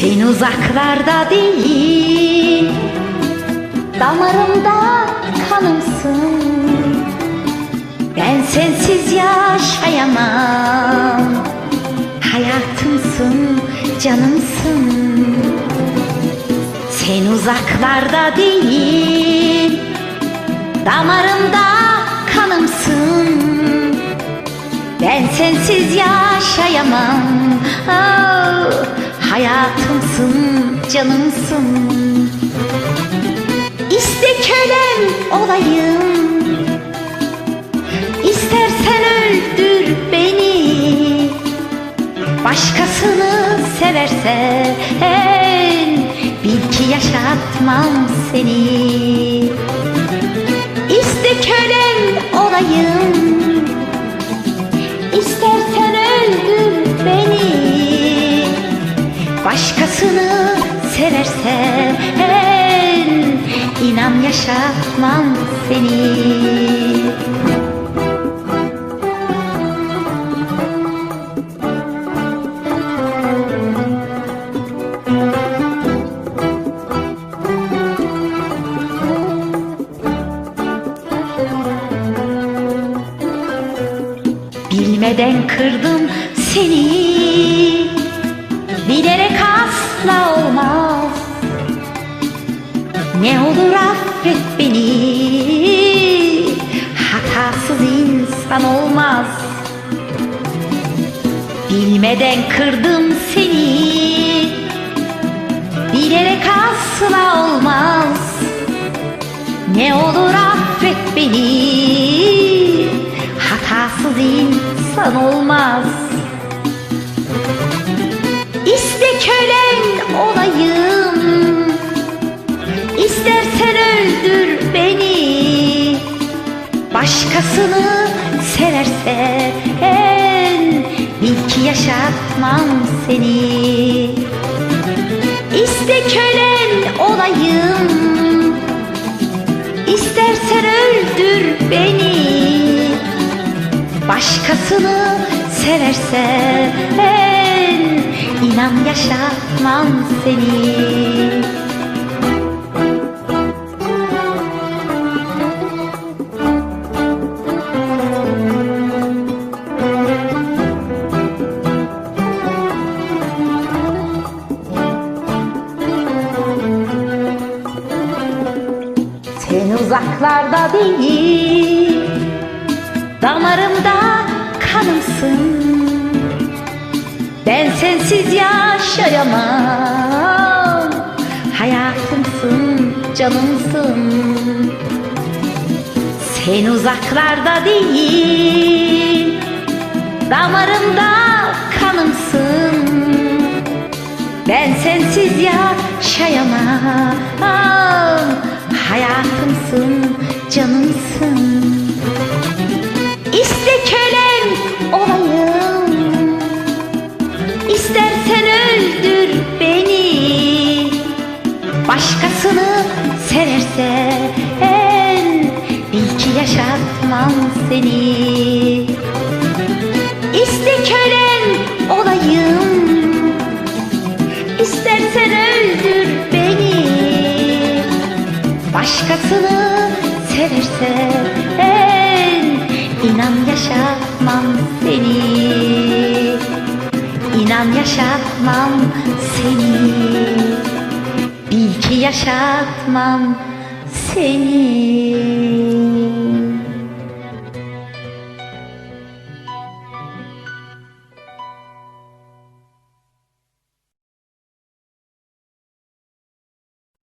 Sen uzaklarda değil Damarımda kanımsın. Ben sensiz yaşayamam Hayatımsın, canımsın. Sen uzaklarda değil Damarımda kanımsın. Ben sensiz yaşayamam. Oh, Hayatımsın, canımsın. İste kölem olayım. İstersen öldür beni. Başkasını seversen Bil ki yaşatmam seni. İste kölem olayım Başkasını seversen inan yaşatmam seni. Bilmeden kırdım seni olmaz. Bilmeden kırdım seni. Bilerek asla olmaz. Ne olur affet beni. Hatasız insan olmaz. İste kölen olayım. İstersen öldür beni. Başkasını seversen Bil ki yaşatmam seni. İste kölen olayım. İstersen öldür beni. Başkasını seversen inan yaşatmam seni uzaklarda değil. Damarımda kanımsın. Ben sensiz yaşayamam. Hayatımsın, canımsın. Sen uzaklarda değil. Damarımda kanımsın. Ben sensiz yaşayamam Başkasını seversen inan yaşatmam seni. İnan yaşatmam seni. Bil ki yaşatmam seni